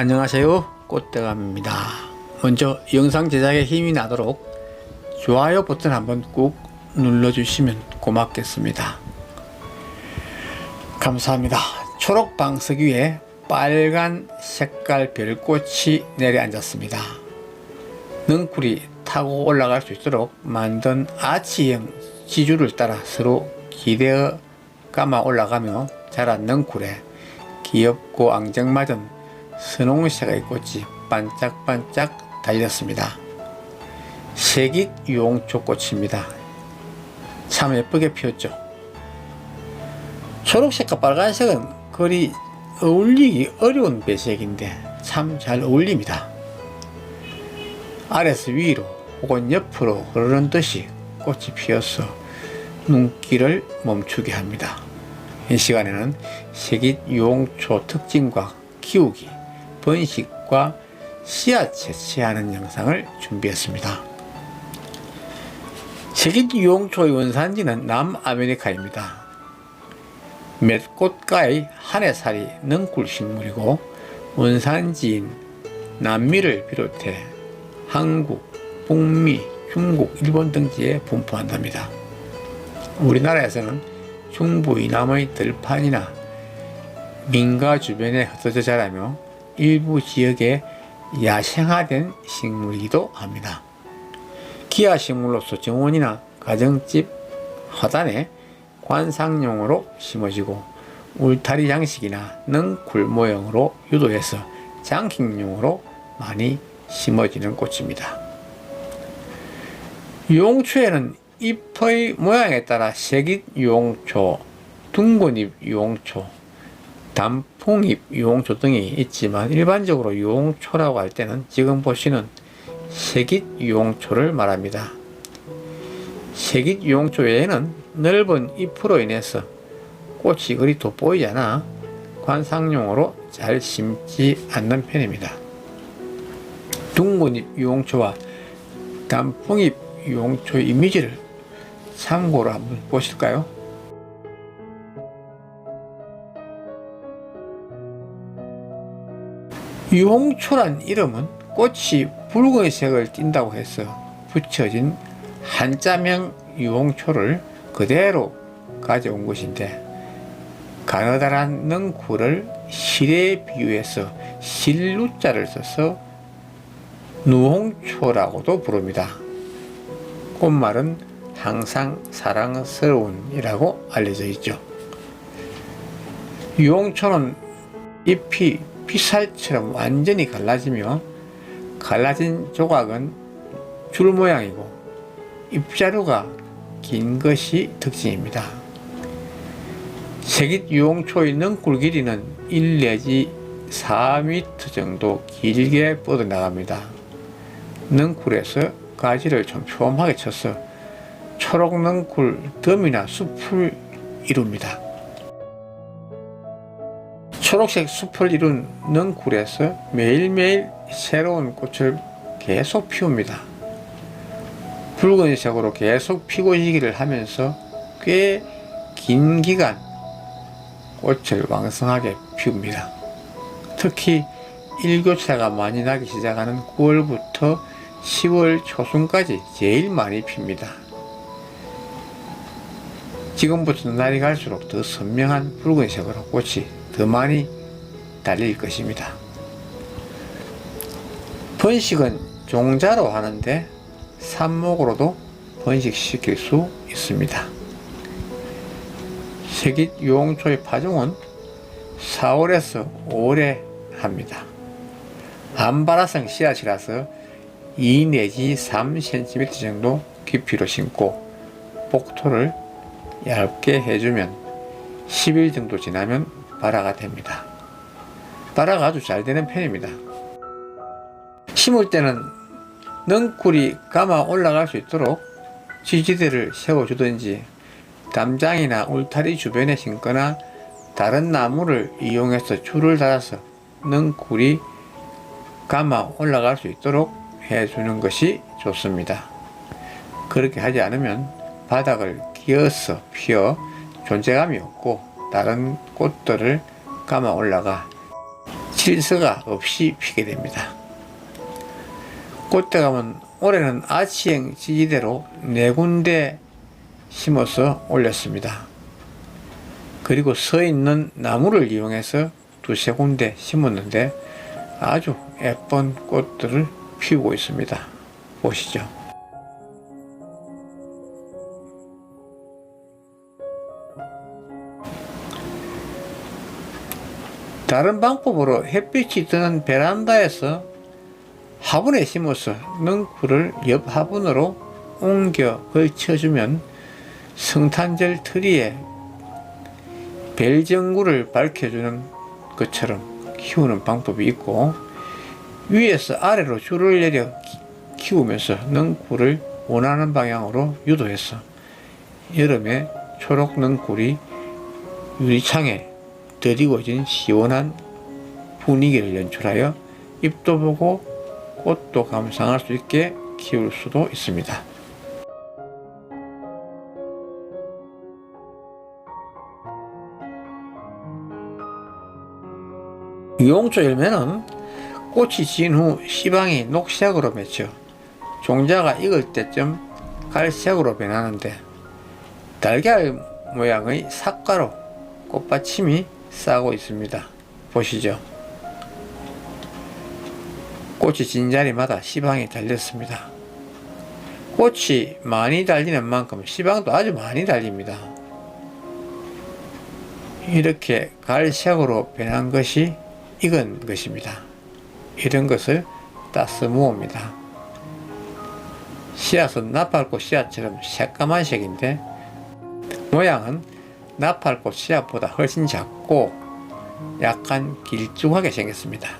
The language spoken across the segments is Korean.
안녕하세요. 꽃대감입니다. 먼저 영상 제작에 힘이 나도록 좋아요 버튼 한번 꾹 눌러주시면 고맙겠습니다. 감사합니다. 초록 방석 위에 빨간 색깔 별꽃이 내려앉았습니다. 능쿨이 타고 올라갈 수 있도록 만든 아치형 지주를 따라 서로 기대어 감아 올라가며 자란 능쿨에 귀엽고 앙증맞은 선홍새의 꽃이 반짝반짝 달렸습니다. 색잇 유홍초 꽃입니다. 참 예쁘게 피었죠. 초록색과 빨간색은 거리 어울리기 어려운 배색인데 참 잘 어울립니다. 아래서 위로 혹은 옆으로 흐르는 듯이 꽃이 피어서 눈길을 멈추게 합니다. 이 시간에는 색잇 유홍초 특징과 키우기, 번식과 씨앗 채취하는 영상을 준비했습니다. 색잇 유홍초의 원산지는 남아메리카입니다. 맷꽃가의 한해살이 능굴 식물이고 원산지인 남미를 비롯해 한국, 북미, 중국, 일본 등지에 분포한답니다. 우리나라에서는 중부 이남의 들판이나 민가 주변에 흩어져 자라며 일부 지역에 야생화된 식물이기도 합니다. 기아식물로서 정원이나 가정집 화단에 관상용으로 심어지고 울타리 장식이나 능굴 모형으로 유도해서 장식용으로 많이 심어지는 꽃입니다. 유홍초에는 잎의 모양에 따라 색잇 유홍초, 둥근잎 유홍초, 단풍잎 유홍초 등이 있지만 일반적으로 유홍초라고 할 때는 지금 보시는 색잇 유홍초를 말합니다. 색잇 유홍초 외에는 넓은 잎으로 인해서 꽃이 그리 돋보이지 않아 관상용으로 잘 심지 않는 편입니다. 둥근잎 유홍초와 단풍잎 유홍초 이미지를 참고로 한번 보실까요? 유홍초란 이름은 꽃이 붉은 색을 띈다고 해서 붙여진 한자명 유홍초를 그대로 가져온 것인데 가느다란 능쿨을 실에 비유해서 실루자를 써서 누홍초라고도 부릅니다. 꽃말은 항상 사랑스러운이라고 알려져 있죠. 유홍초는 잎이 피살처럼 완전히 갈라지며 갈라진 조각은 줄 모양이고 잎자루가 긴 것이 특징입니다. 색잇 유홍초의 능굴 길이는 1 내지 4m 정도 길게 뻗어나갑니다. 능굴에서 가지를 촘촘하게 쳐서 초록 능굴 덤이나 숲을 이룹니다. 초록색 숲을 이룬 능굴에서 매일매일 새로운 꽃을 계속 피웁니다. 붉은색으로 계속 피고 지기를 하면서 꽤 긴 기간 꽃을 왕성하게 피웁니다. 특히 일교차가 많이 나기 시작하는 9월부터 10월 초순까지 제일 많이 핍니다. 지금부터 날이 갈수록 더 선명한 붉은색으로 꽃이 더 많이 달릴 것입니다. 번식은 종자로 하는데 삽목으로도 번식시킬 수 있습니다. 색잇 유홍초의 파종은 4월에서 5월에 합니다. 암바라성 씨앗이라서 2 내지 3cm 정도 깊이로 심고 복토를 얇게 해주면 10일 정도 지나면 발화가 됩니다. 발화가 아주 잘 되는 편입니다. 심을 때는 넝쿨이 감아 올라갈 수 있도록 지지대를 세워주든지 담장이나 울타리 주변에 심거나 다른 나무를 이용해서 줄을 달아서 넝쿨이 감아 올라갈 수 있도록 해주는 것이 좋습니다. 그렇게 하지 않으면 바닥을 기어서 피어 존재감이 없고 다른 꽃들을 감아 올라가 질서가 없이 피게 됩니다. 꽃대 가면 올해는 아치형 지지대로 네 군데 심어서 올렸습니다. 그리고 서 있는 나무를 이용해서 두세 군데 심었는데 아주 예쁜 꽃들을 피우고 있습니다. 보시죠. 다른 방법으로 햇빛이 드는 베란다에서 화분에 심어서 능쿨을 옆 화분으로 옮겨 걸쳐주면 성탄절 트리에 벨전구를 밝혀주는 것처럼 키우는 방법이 있고 위에서 아래로 줄을 내려 키- 키우면서 능쿨을 원하는 방향으로 유도해서 여름에 초록 능쿨이 유리창에 드리워진 시원한 분위기를 연출하여 잎도 보고 꽃도 감상할 수 있게 키울 수도 있습니다. 용조 열매는 꽃이 진 후 시방이 녹색으로 맺혀 종자가 익을 때쯤 갈색으로 변하는데 달걀 모양의 삭가로 꽃받침이 싸고 있습니다. 보시죠. 꽃이 진 자리마다 시방이 달렸습니다. 꽃이 많이 달리는 만큼 시방도 아주 많이 달립니다. 이렇게 갈색으로 변한 것이 익은 것입니다. 이런 것을 따스 모읍니다. 씨앗은 나팔꽃 씨앗처럼 새까만 색인데 모양은 나팔꽃 씨앗보다 훨씬 작고 약간 길쭉하게 생겼습니다.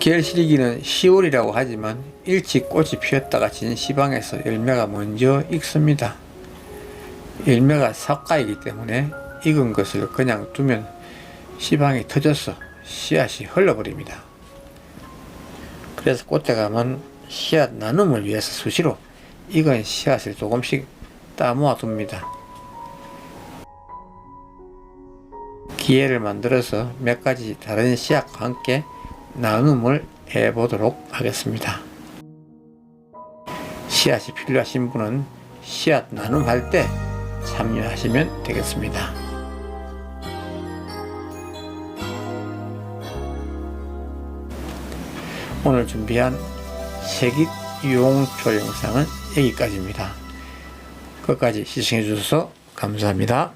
계열 시리기는 10월이라고 하지만 일찍 꽃이 피었다가 진 시방에서 열매가 먼저 익습니다. 열매가 삭가이기 때문에 익은 것을 그냥 두면 시방이 터져서 씨앗이 흘러버립니다. 그래서 꽃대 가면 씨앗 나눔을 위해서 수시로 익은 씨앗을 조금씩 따 모아 둡니다. 기회를 만들어서 몇 가지 다른 씨앗과 함께 나눔을 해보도록 하겠습니다. 씨앗이 필요하신 분은 씨앗 나눔할 때 참여하시면 되겠습니다. 오늘 준비한 색입 유용조 영상은 여기까지입니다. 끝까지 시청해 주셔서 감사합니다.